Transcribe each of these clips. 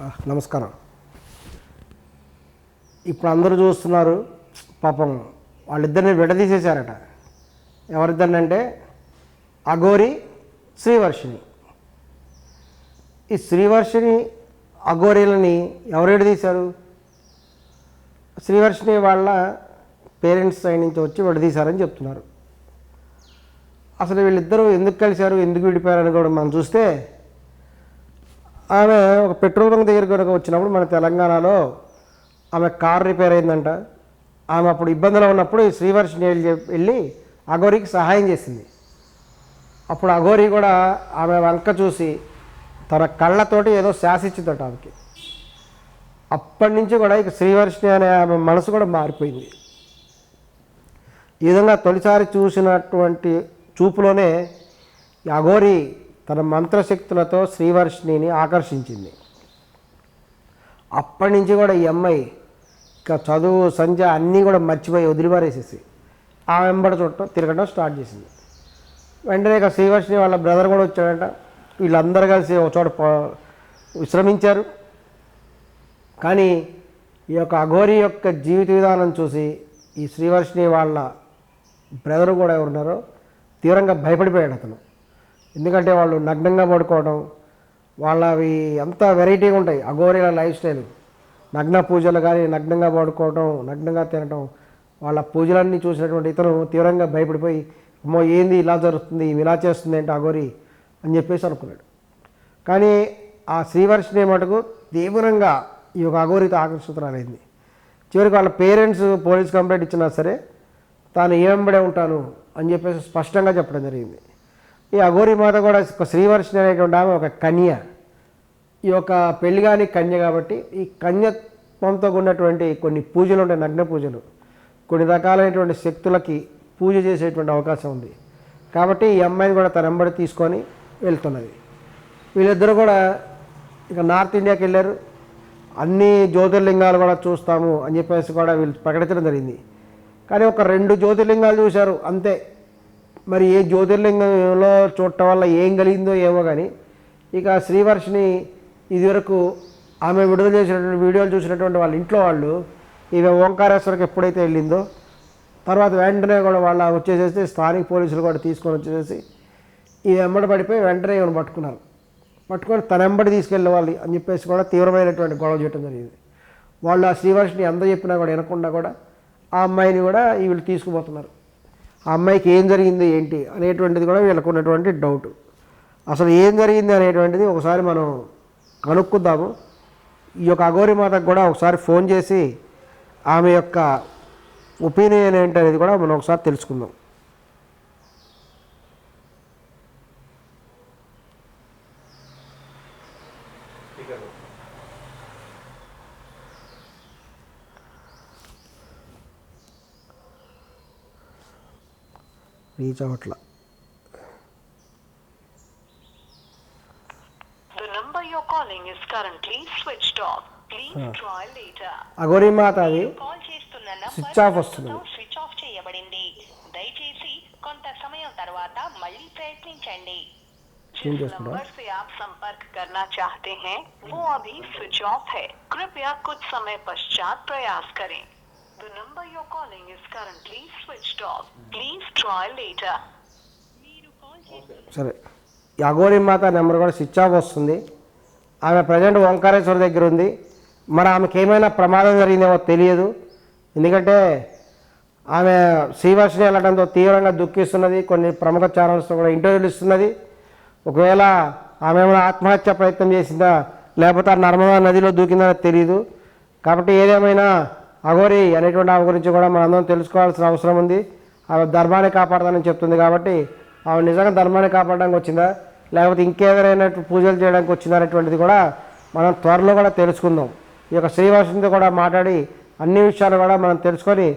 నమస్కారం. ఇప్పుడు అందరూ చూస్తున్నారు పాపం వాళ్ళిద్దరిని విడదీసేశారట. ఎవరిద్దరిని అంటే అఘోరి శ్రీవర్షిని ఈ శ్రీవర్షిని అఘోరీలని ఎవరు విడదీశారు? శ్రీవర్షిని వాళ్ళ పేరెంట్స్ సైడ్ నుంచి వచ్చి విడదీశారని చెప్తున్నారు. అసలు వీళ్ళిద్దరూ ఎందుకు కలిశారు ఎందుకు విడిపోయారని కూడా మనం చూస్తే ఆమె ఒక పెట్రోల్ బంక్ దగ్గర కనుక వచ్చినప్పుడు మన తెలంగాణలో ఆమె కార్ రిపేర్ అయిందంట. ఆమె అప్పుడు ఇబ్బందిలో ఉన్నప్పుడు ఈ శ్రీవర్షిని వెళ్ళి వెళ్ళి అఘోరికి సహాయం చేసింది. అప్పుడు అఘోరి కూడా ఆమె వంక చూసి తన కళ్ళతోటి ఏదో శాసించిందట ఆమెకి. అప్పటి నుంచి కూడా ఇక శ్రీవర్షిని అనే ఆమె మనసు కూడా మారిపోయింది. ఈ విధంగా తొలిసారి చూసినటువంటి చూపులోనే ఈ అఘోరి తన మంత్రశక్తులతో శ్రీవర్షిణిని ఆకర్షించింది. అప్పటి నుంచి కూడా ఈ అమ్మాయి ఇక చదువు సంధ్య అన్నీ కూడా మర్చిపోయి వదిలిపారేసేసి ఆ వెంబడ చూడటం తిరగడం స్టార్ట్ చేసింది. వెంటనే ఇక శ్రీవర్షిణి వాళ్ళ బ్రదర్ కూడా వచ్చాడంట. వీళ్ళందరూ కలిసి ఒక చోట పో- విశ్రమించారు. కానీ ఈ యొక్క అఘోరి యొక్క జీవిత విధానం చూసి ఈ శ్రీవర్షిణి వాళ్ళ బ్రదర్ కూడా ఎవరున్నారో తీవ్రంగా భయపడిపోయాడు అతను. ఎందుకంటే వాళ్ళు నగ్నంగా పడుకోవడం వాళ్ళవి అంతా వెరైటీగా ఉంటాయి. అఘోరీల లైఫ్ స్టైల్. నగ్న పూజలు కానీ నగ్నంగా పడుకోవడం నగ్నంగా తినడం వాళ్ళ పూజలన్నీ చూసినటువంటి ఇతను తీవ్రంగా భయపడిపోయి అమ్మో ఏంది ఇలా జరుగుతుంది? ఇవి ఇలా చేస్తుంది ఏంటి అఘోరి? అని చెప్పేసి అనుకున్నాడు. కానీ ఆ శ్రీవర్షిని మటుకు తీవ్రంగా ఈ యొక్క అఘోరితో ఆకర్షితురాలైంది. చివరికి వాళ్ళ పేరెంట్స్ పోలీస్ కంప్లైంట్ ఇచ్చినా సరే తాను ఏమంబడే ఉంటాను అని చెప్పేసి స్పష్టంగా చెప్పడం జరిగింది. ఈ అఘోరి మాత కూడా ఒక అనేటువంటి ఆమె ఒక కన్య. ఈ యొక్క పెళ్ళి కాని కన్య కాబట్టి ఈ కన్యత్వంతో ఉన్నటువంటి కొన్ని పూజలు ఉంటాయి నగ్న పూజలు. కొన్ని రకాలైనటువంటి శక్తులకి పూజ చేసేటువంటి అవకాశం ఉంది. కాబట్టి ఈ అమ్మాయిని కూడా తన వెంబడి తీసుకొని వెళ్తున్నది. వీళ్ళిద్దరూ కూడా ఇక నార్త్ ఇండియాకి వెళ్ళారు. అన్ని జ్యోతిర్లింగాలు కూడా చూస్తాము అని చెప్పేసి కూడా వీళ్ళు ప్రకటించడం జరిగింది. కానీ ఒక రెండు జ్యోతిర్లింగాలు చూశారు అంతే. మరి ఏ జ్యోతిర్లింగంలో చూడటం వల్ల ఏం కలిగిందో ఏమో కానీ ఇక శ్రీవర్షిని ఇదివరకు ఆమె విడుదల చేసినటువంటి వీడియోలు చూసినటువంటి వాళ్ళ ఇంట్లో వాళ్ళు ఈమె ఓంకారేశ్వరికి ఎప్పుడైతే వెళ్ళిందో తర్వాత వెంటనే కూడా వాళ్ళ వచ్చేసేసి స్థానిక పోలీసులు కూడా తీసుకొని వచ్చేసేసి ఈ వెంబడి పడిపోయి వెంటనే ఈమెను పట్టుకున్నారు. పట్టుకొని తన వెంబడి తీసుకెళ్ళేవాళ్ళు అని చెప్పేసి కూడా తీవ్రమైనటువంటి గొడవ చేయడం జరిగింది. వాళ్ళు ఆ శ్రీవర్షిని ఎంత చెప్పినా కూడా వినకుండా కూడా ఆ అమ్మాయిని కూడా వీళ్ళు తీసుకుపోతున్నారు. ఆ అమ్మాయికి ఏం జరిగింది ఏంటి అనేటువంటిది కూడా వీళ్ళకు ఉన్నటువంటి డౌట్ అసలు ఏం జరిగింది అనేటువంటిది ఒకసారి మనం కనుక్కుందాము. ఈ యొక్క అఘోరి మాతకు కూడా ఒకసారి ఫోన్ చేసి ఆమె యొక్క ఒపీనియన్ ఏంటి అనేది కూడా మనం ఒకసారి తెలుసుకుందాం. try later. అఘోరి మాత అది కాల్ చేస్తున్న నంబర్ స్విచ్ ఆఫ్ వస్తుంది స్విచ్ ఆఫ్ చేయబడింది దయచేసి కొంత సమయం తర్వాత మళ్ళీ ప్రయత్నించండి Change जिस చేసుకుంటా? नंबर से आप संपर्क करना चाहते हैं वो अभी स्विच ऑफ है कृपया कुछ समय पश्चात प्रयास करें The number you're calling is currently switched off. Please try later. సరే. ఈ అఘోరి మాత నెంబర్ కూడా స్విచ్ ఆఫ్ వస్తుంది. ఆమె ప్రజెంట్ ఓంకారేశ్వర దగ్గర ఉంది. మరి ఆమెకి ఏమైనా ప్రమాదం జరిగిందేమో తెలియదు. ఎందుకంటే ఆమె శ్రీవర్షిని వెళ్ళడంతో తీవ్రంగా దుఃఖిస్తున్నది. కొన్ని ప్రముఖ ఛానల్స్తో కూడా ఇంటర్వ్యూలు ఇస్తున్నది. ఒకవేళ ఆమె ఏమైనా ఆత్మహత్య ప్రయత్నం చేసిందా లేకపోతే ఆ నర్మదా నదిలో దూకిందా తెలియదు కాబట్టి ఏదేమైనా అఘోరి అనేటువంటి ఆమె గురించి కూడా మనందరం తెలుసుకోవాల్సిన అవసరం ఉంది. ఆమె ధర్మాన్ని కాపాడతానని చెప్తుంది కాబట్టి ఆమె నిజంగా ధర్మాన్ని కాపాడడానికి వచ్చిందా? లేకపోతే ఇంకేదైనా పూజలు చేయడానికి వచ్చిందా అనేటువంటిది కూడా మనం త్వరలో కూడా తెలుసుకుందాం. ఈ యొక్క శ్రీవాసునితో కూడా మాట్లాడి అన్ని విషయాలు కూడా మనం తెలుసుకొని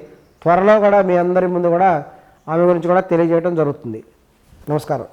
త్వరలో కూడా మీ అందరి ముందు కూడా ఆమె గురించి కూడా తెలియజేయడం జరుగుతుంది. నమస్కారం.